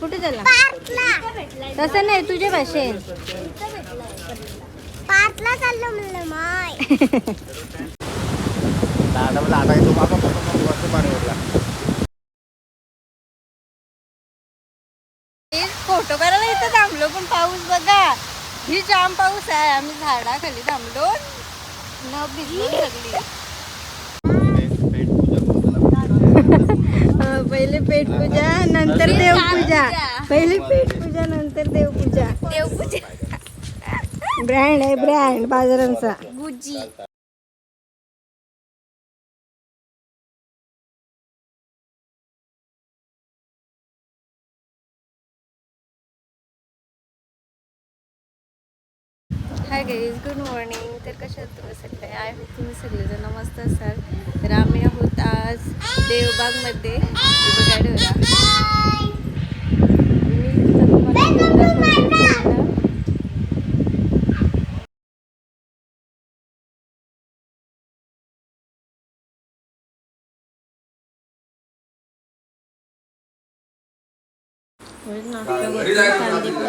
कुठे झाला तसं नाही तुझ्या भाषेत. पाचला चाललो म्हणलं माय. लाडा लाडा येतो बाबा पाणी ओढला फोटो करायला इथं थांबलो पण पाऊस बघा. ही जाम पाऊस आहे. आम्ही झाडाखाली थांबलो. न भिजलो सगळी अं, पहिले पेट पूजा नंतर देवपूजा पहिले पेट पूजा नंतर देवपूजा देवपूजा ब्रँड आहे ब्रँड बाजारांचा. गुजी हाय गाईज गुड मॉर्निंग तर कशा आहात तुम्ही सगळे? आय होप तुम्ही सगळेजण मस्त असाल. तर आम्ही आहोत आज देवबागमध्ये. हे नाश्ता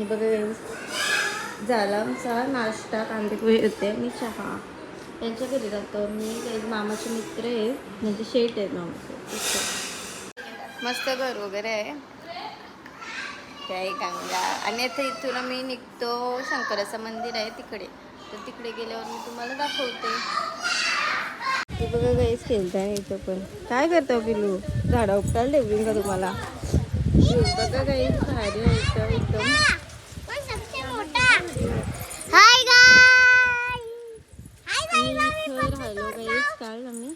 बघा झाला. आमचा नाश्ता. कांदेपोहे होते. आणि चहा. त्यांच्या घरी जातो. मी मामाचे मित्र आहे. म्हणजे शेट आहे मामाचं. मस्त घर वगैरे आहे. काय गंगा. आणि आता इथून मी निघतो. शंकराचं मंदिर आहे तिकडे. तर तिकडे गेल्यावर मी तुम्हाला दाखवते. ते बघा गाईस खेळताय इथं पण. काय करतो हो पिलू झाडं उपटायला देऊन का तुम्हाला? बघा गाईस भारी एकदम हाय गाय राहिलो गाईस काल आम्ही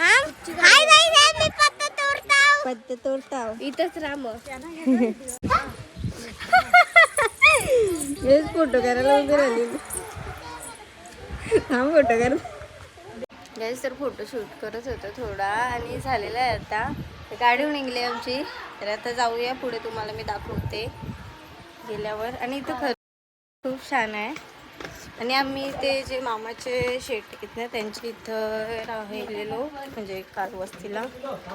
हाय गाय मी पत्ता तोडताव पत्ते तोडताव इथंच राम हेच फोटो करायला उभी राहिली हा फोटो कर गाईस तर फोटो शूट करत होतो थोडा आणि झालेला आहे आता. तर गाडी निघली आमची. तर आता जाऊया. पुढे तुम्हाला मी दाखवते. गेल्यावर. आणि इथं खर खूप छान आहे. आणि आम्ही ते जे मामाचे शेट आहेत ना त्यांच्या इथं राहिलेलो. म्हणजे काल वस्तीला.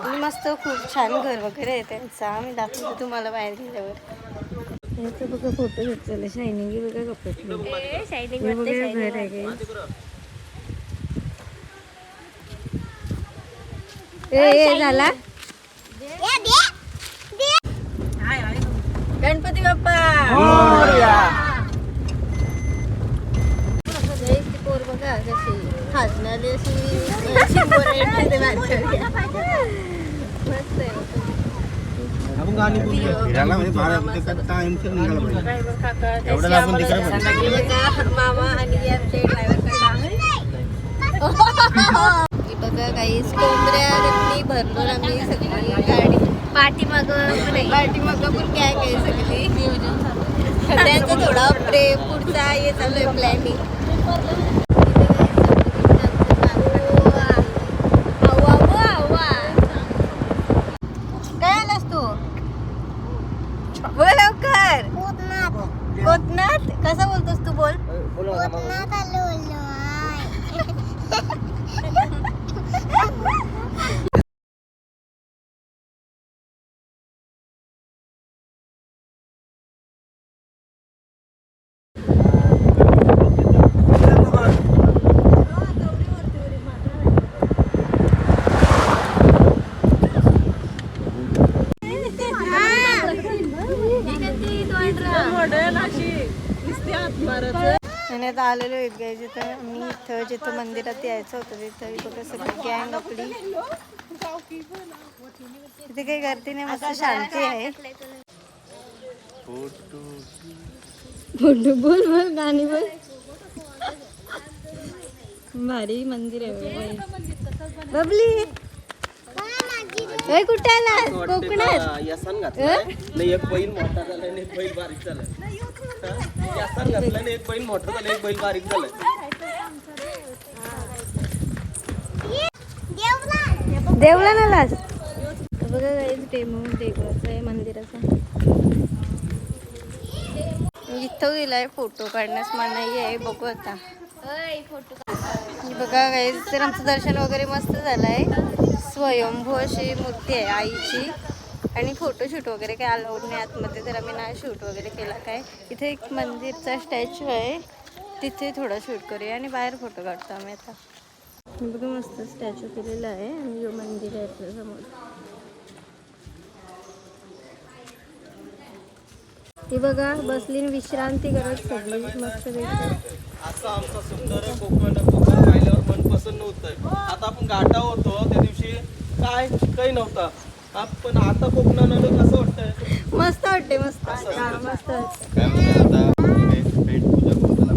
आणि मस्त खूप छान घर वगैरे आहे त्यांचा. आम्ही दाखवतो तुम्हाला बाहेर गेल्यावर. याचं बघा फोटो घेतलेलं. शायनिंग बघा कपड्यातलं शायनिंग घर आहे. ए, झाला? गणपती बाप्पा. पोर बघा कशी हसणारी अशी. मस्त मामा आणि आमचे ड्रायव्हर बघा काही रत्नी भरलो आम्ही सगळी गाडी पाठीमाग पाठीमाग पण काय काय सगळी नियोजन त्यांचा थोडा प्रे पुढचा हे चालू आहे प्लॅनिंग काय आलास तू बोल लवकर कोकणात कसा बोलतोस तू बोल आणि आता आलेलो आहेत गाय जिथं मी इथं जिथं मंदिरात यायचं होतं तिथं बघा सगळी गँग आपली तिथे काही गर्दी नाही मस्त शांती आहे. फोटो बोल बोल गाणी बोल. भारी मंदिर आहे बाबा. बबली! कुठे आला? कोकणात. यसन घातलाय? नाही एक बैल मोठा आणि एक बैल बारीक हा? यसन आणि एक बैल मोठा झालाय एक बैल बारीक देवला नालास बघा काही डेमो डेकोचं आहे मंदिराचा. इथं दिलाय फोटो काढण्यास मनाई आहे बघू आता. फोटो हे बघा काही तर आमचं दर्शन वगैरे मस्त झालंय. स्वयंभू अशी मूर्ती आहे आईची. आणि फोटोशूट वगैरे काय अलाउड नाही आतमध्ये जर आम्ही नाही शूट वगैरे केला काय. इथे एक मंदिरचा स्टॅच्यू आहे. तिथे थोडा शूट करूया आणि बाहेर फोटो काढतो आम्ही आता. बघा मस्त स्टॅच्यू केलेला आहे आणि जो मंदिर आहे आपल्यासमोर. ही बघा बसली आणि विश्रांती करत सगळी. मस्त असं आमचा सुंदर कोकण कोकण पसंत नव्हतं आता आपण घाटा होतो त्या दिवशी काय? काही नव्हता. पण आता कोकणात आलो कसं वाटतंय? मस्त वाटते मस्त. मस्त काय आता? पेट पेट पूजा करू त्याला.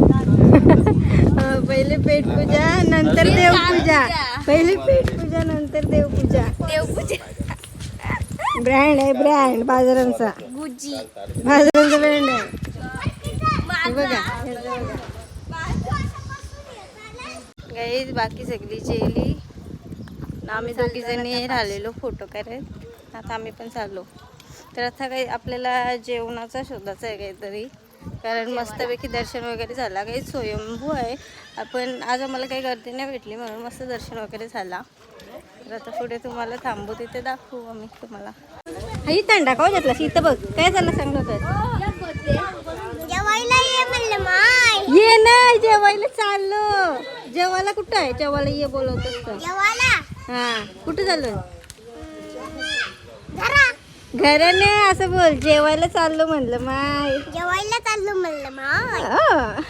अं, पहिले पेट पूजा नंतर देवपूजा पहिले पेट पूजा नंतर देवपूजा देवपूजा ब्रँड आहे ब्रँड बाजारांचा. गुजी बाजारांचा ब्रँड आहे. हे बघा. गाईज बाकी सगळी जेली. आम्ही दोघी जणी राहिलेलो फोटो करत आता आम्ही पण चाललो. तर आता काही आपल्याला जेवणाचा शोधाचा आहे काहीतरी. कारण मस्तपैकी दर्शन वगैरे झाला. काही स्वयंभू आहे. आपण आज आम्हाला काही गर्दी नाही भेटली म्हणून मस्त दर्शन वगैरे झाला. तर आता पुढे तुम्हाला थांबू तिथे दाखवू आम्ही तुम्हाला. हा इथं टाकावं घेतला इथं बघ. काय झालं तर जेवायला ये नाही जेवायला चाललो. जेवायला कुठं आहे? जेवायला ये बोलवत असतं. जेवायला? हा. कुठं चाललो घरा. घराने असं बोल जेवायला चाललो म्हणलं माय. जेवायला चाललो म्हणलं माय.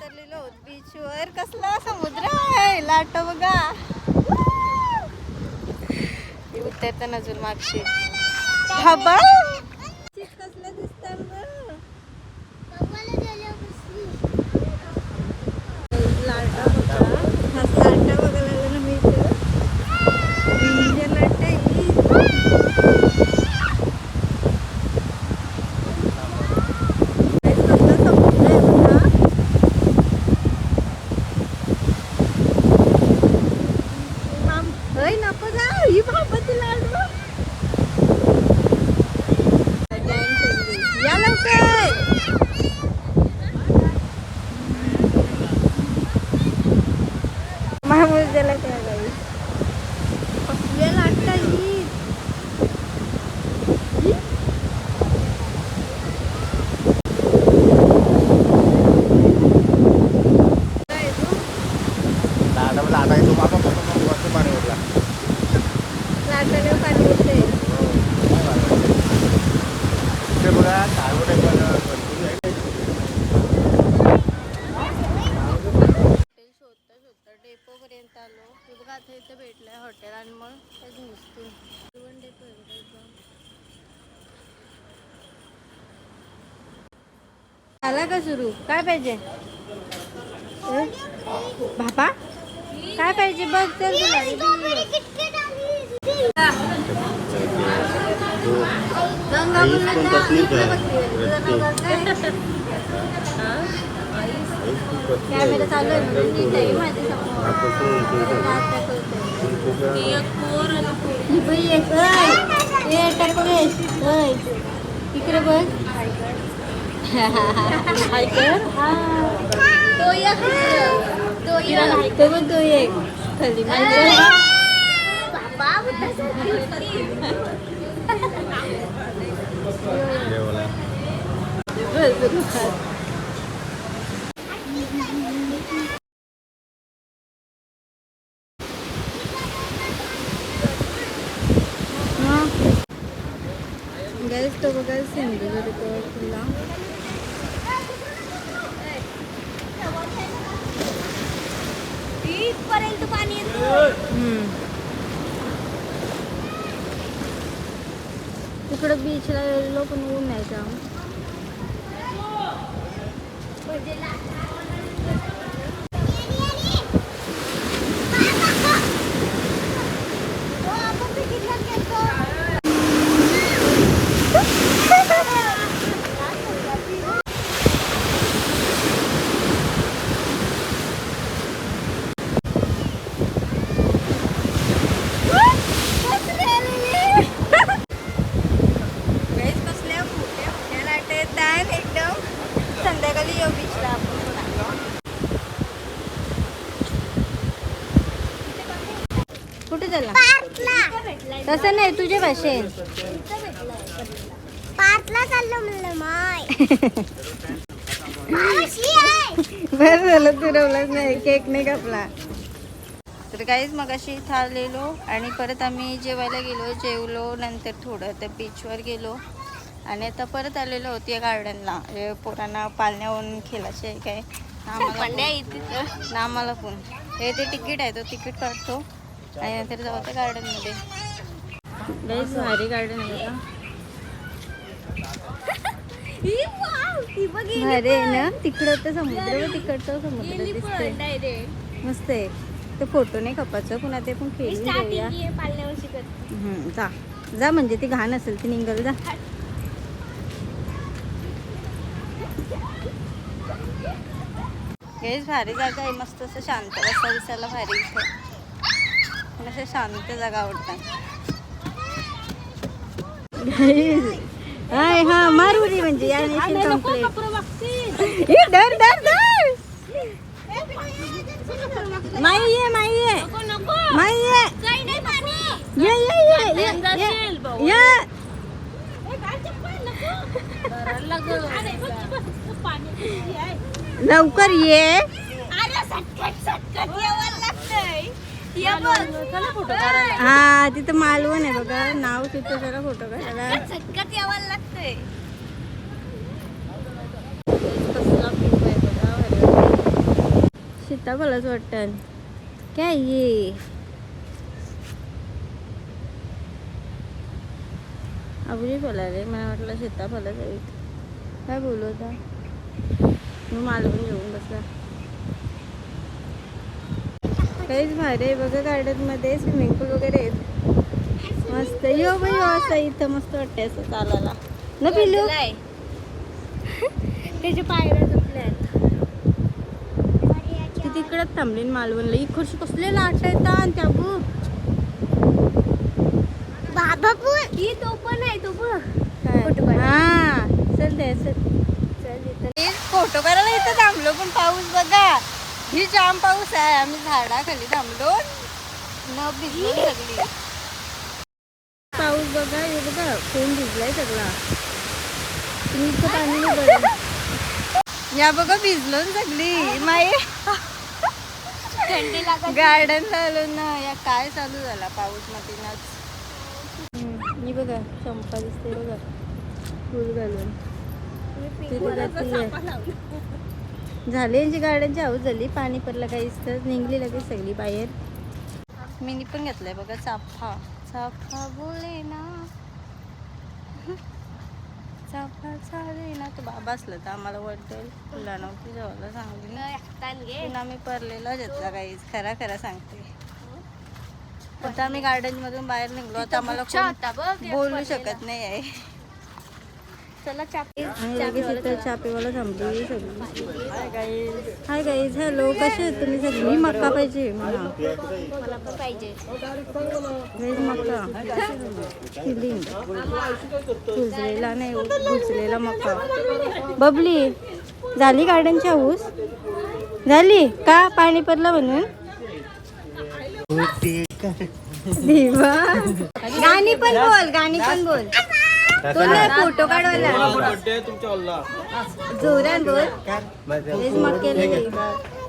उतरलेलो आहोत बीचवर कसला समुद्र आहे. लाट बघा. उतरताना अजून मागशी. हबा कसलं दिसतं गं. लाटा बघा हा लाटा बघायला लागला ना मी इथं. इंडिया लाटा आहे. कसला समुद्र आहे बघा. माम- होय नको जा ही बाबाची लाडू या लवकर महामूल त्याला त्या गाई कसल्या लाटा ही ही? काय तू? लाटामध्ये लाटा येतो बाबा मग वरचं पाणी लाटाने पाणी ते बघा भरपूर आहे. हॉटेल शोधता शोधता डेपो पर्यंत आलो. हे बघा आता इथे भेटलंय हॉटेल आणि मग डेपो इथं. झाला का सुरू? काय पाहिजे? अं? काय पाहिजे बघ इकडे काय? कॅमेरा चालू आहे म्हणून नीट आहे. माझ्यासमोर हात दाखवतोय. ही बाई एक ओय. ए टकलेश ओय. इकडे बघ ऐकर हा तो एक तो एक तो बघ तो एक खाली माहिती बाबा जेवायला. गॅस तो बघा सिंधुदुर्ग किल्ला इथपर्यंत पाणी येतो. तिकडं बीचला गेलो पण ऊन आहे का कुठे झाला पार्कला तसं नाही चाललो म्हणलं माय. मावशी आहे. बरं झालं फिरवलंच नाही केक नाही कापला. तर काहीच मग अशी इथं आलेलो आणि परत आम्ही जेवायला गेलो जेवलो नंतर थोडं त्या बीचवर गेलो. आणि आता परत आलेलो होती या गार्डनला पोरांना पाळण्यावरून खेळायचे काय? ना आम्हाला पण हे ते तिकीट आहे तो तिकीट काढतो. आणि नंतर जाऊ त्या गार्डनमध्ये लईच भारी गार्डन आहे भारी आहे ना? तिकडं तर समुद्र व तिकडचं समुद्र दिसतंय. मस्त आहे. ते फोटो नाही खपायचं पुन्हा ते पण खेळून घेऊया हम्म, जा. जा म्हणजे ती घाण असेल ती निघल जा. हेच भारी जागा आहे मस्त असं शांत रस्ता दिसायला भारी इथं. पण असं शांत जागा आवडतात. हाय हा मारुरी म्हणजे या नेशन कंप्लीट डर डर डर माई ये माई ये. माई ये. ये ये ये ये ये ये. लवकर ये. हा तिथं मालवण आहे बघा. नाव तिथं जरा फोटो काढायला. सीताफळच वाटतं. काय ये आवडी बोलायला मला वाटलं सीताफळच काय बोलू होता मग मालवण घेऊन बसला. काहीच भारी आहे. बघा गार्डनमध्ये स्विमिंग पूल वगैरे आहेत. मस्त. यो बाई असं इथं मस्त वाटतंय असं चालायला. न पिलू त्याचे पायऱ्या दुखल्यात ती तिकडच थांबली मालवणला. इकडची कसले लाट येतात आणि त्या बघ बाबा पण ही तो पण आहे तो पण. हा. चल दे चल. फोटो करायला इथं थांबलो पण पाऊस बघा. ही जाम पाऊस आहे. आम्ही झाडाखाली थांबलो. न भिजलो सगळी. पाऊस बघा हे बघा कोण भिजलाय सगळा. तुम्ही इथं पाणी नाही. या बघा भिजलो सगळी. माई थंडी लागत गार्डन आलो ना. या काय चालू झाला पाऊस मधीनच. मी बघा चंपा दिसते बघा. फुल घालून. झाली यांची गार्डनची हाऊस झाली. पाणी पडलं काहीच तर. निघली लगेच सगळी बाहेर. मिनी पण घेतलाय बघा. चाफा. चाफा बोले ना. चाफा चाले ना. तो बाबा असला तर आम्हाला वाटेल फुला नव्हती जेवायला सांगली ना आम्ही परलेला घेतला काहीच. खरा खरा सांगते. आता आम्ही गार्डन मधून बाहेर निघलो. आता आम्हाला बोलू शकत नाही आहे. चला चापेवाला थांबली सगळी. हाय गाईज हॅलो कसे आहेत तुम्ही सगळी? मक्का पाहिजे मला. पाहिजे. मक्का. फिलिंग कुजलेला नाही कुजलेला मक्का. बबली झाली गार्डनची हाऊस? झाली? का पाणी पडलं म्हणून देवा. गाणी पण बोल गाणी पण बोल. फोटो काढवायला. जोरात बोल. व्हेज मक्केला घे.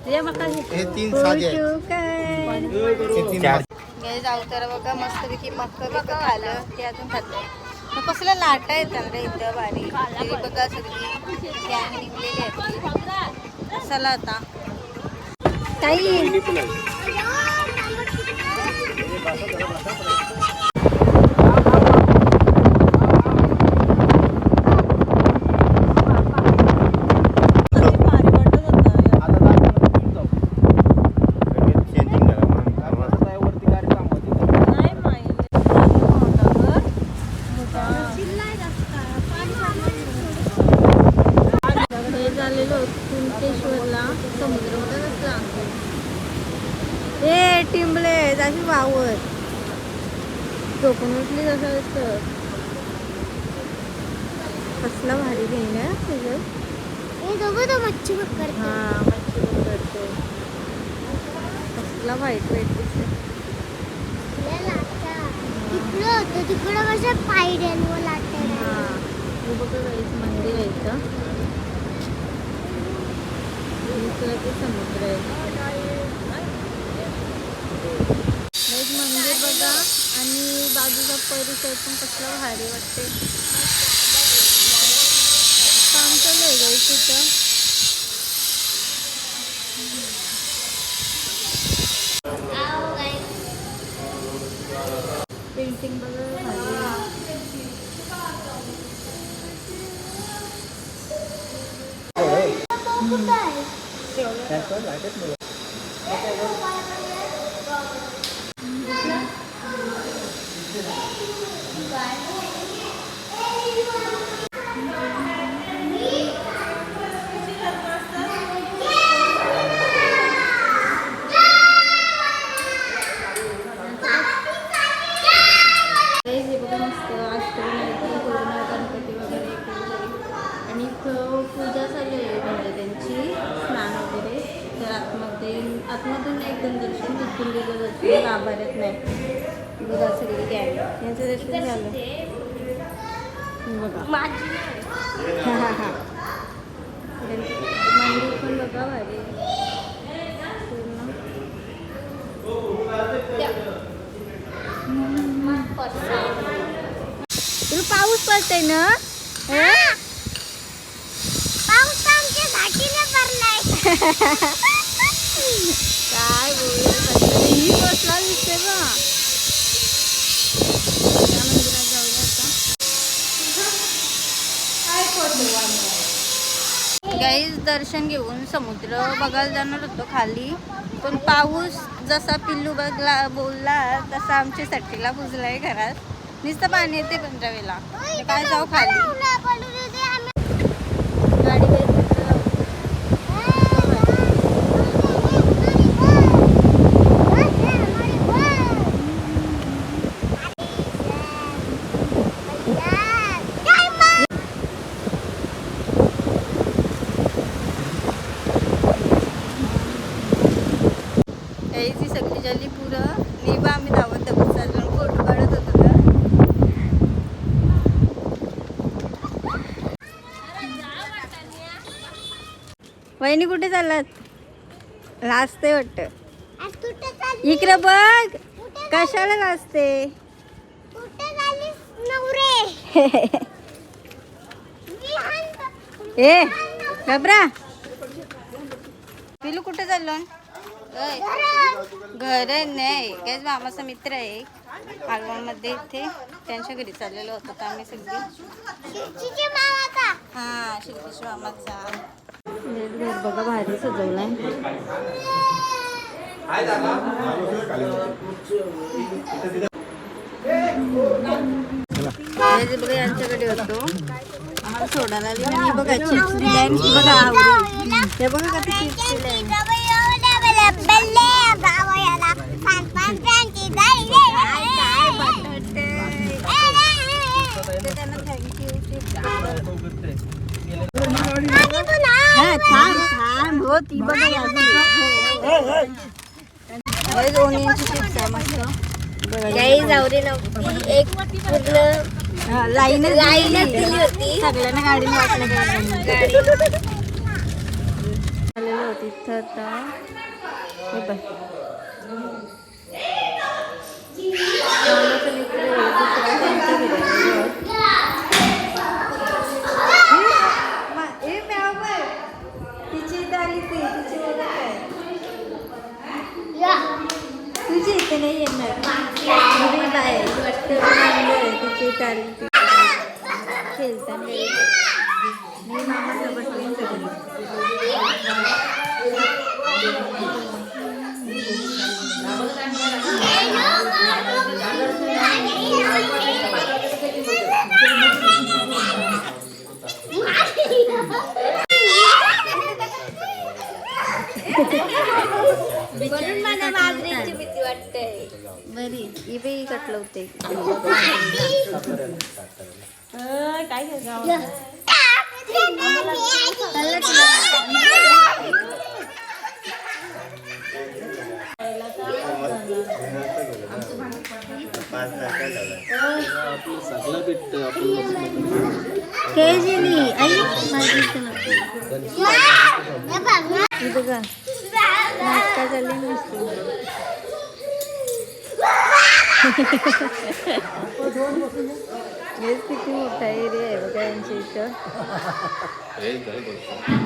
तुझ्या मक्का घे. हे तीन साधे आहेत. फोटो काढ. हे तीन चार. हे जाऊ तर बघा मस्तपैकी मक्क बिक्क खाल्लं. ते अजून खाल्लं. मग कसलं लाटा येतात रे इथं भारी तरी बघा सगळी. गॅंग निघलेली आहे चला आता. ताई आता जाताना कुठून जाऊ? चेंजिंग करा म्हणून आता काय वरती गाडी थांबवते. हे झालेलो कुंटेश्वरला समुद्र बघा कसला ए टिंबले अशी वावत झोपून उठली जसं असतं कसला भारी घेईन तुझं? हे दोघं तो मच्छी पकडतात हा मच्छी पण करतो कसला व्हाईट व्हाईट दिसते तिकडं होतं तिकडं कसं पायऱ्यांवर लाटत हा हे बघा मंदिर आहे इथं. इकडं ते समुद्र आहे. एक मंदिर बघा आणि बाजूचा परिसर पण कसला भारी वाटते काम चालू आहे गाईस पेंटिंग बघा. भारी Đang tới lại rất nhiều. Thank you. तिथून दिलं जातं. गाभाऱ्यात नाही. बघा सगळी गॅग यांचं दर्शन झालं बघा हा हा हा मंदिर पण बघा भारी. तुला पाऊस पडतोय ना? हं? पाऊस आमच्या घाटीला पडलाय. काय बोलू? बसला दिसते बा त्या मंदिरात जाऊया आता. गाईज दर्शन घेऊन समुद्र बघायला जाणार होतो खाली. पण पाऊस जसा पिल्लू बघला बोलला तसा आमच्या सट्टीला पुजलाय घरात. नुसतं पाणी येते पंधरा वेळेला. काय जाऊ खाली गाडी काही तिथं लावू. यायची सगळी झाली पुरं निबा आम्ही धावत धावत चाललो फोटो काढत होतो का वहिनी कुठे चाललात? लाजते वाटत. इकडे बघ. कशाला लाजते? ए घबरा. पिलू कुठे चाललो. घर नाही. काय मामाचा मित्र आहे. मालवणमध्ये इथे. त्यांच्या घरी चाललेलो होतो. आम्ही सगळी हा शिल्पेश मामाचा. घर बघा भारी सजवलाय. बघा यांच्याकडे होतो आम्हाला सोडायला आली आणि बघा चिप्स बघा आवडी. हे बघा कधी चिप्स हा थांब थांब हो ती बघा ओनियनची चिप्स आहे मस्त जावरी नव्हती एक पूर्ण लाईनच लाईनच दिली होती. सगळ्यांना गाडीने वाटलं गाडी आलेलो होती इथं आता हे बघ मामाचा मित्र आहे, दुसरा त्यांच्या घरी आलेलो. हे, मा- हे म्याव बघ. तिची इथं आली ती तिची बघा काय तुझी इथे नाही येणार. घरी बाहेर वाटतं बांधलंय, तिची इथं खेळताना. मी मामासोबत बरी ही बी कटलं होते काय आज काय झालं हेच किती मोठा एरिया आहे बघा यांच्या इथं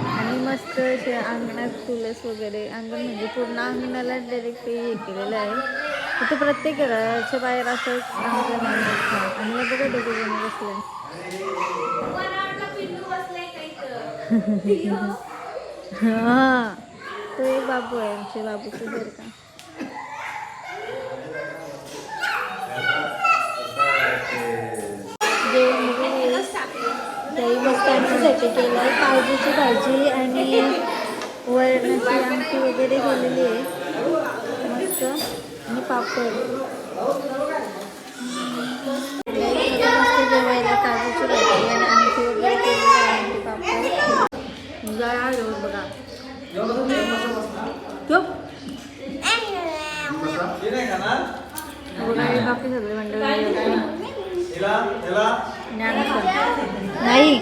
आणि मस्त असे अंगणात तुलस वगैरे अंगण म्हणजे पूर्ण अंगणाला डायरेक्ट हे केलेलं आहे. तिथं प्रत्येक घराच्या बाहेर असंच अंगण आणि बघा दोघे जण बसले हा तो एक बाबू आहे आमचे बाबूचं घर का? आमच्यासाठी केलं आहे काजूची भाजी आणि वरणाची आमटी वगैरे केलेली आहे. मस्त. आणि पापड. जेवायला काजूची भाजी आणि आमटी वगैरे केलेली आहे पापड जरा येऊन बघा बाकी सगळे मंडळी. नाही.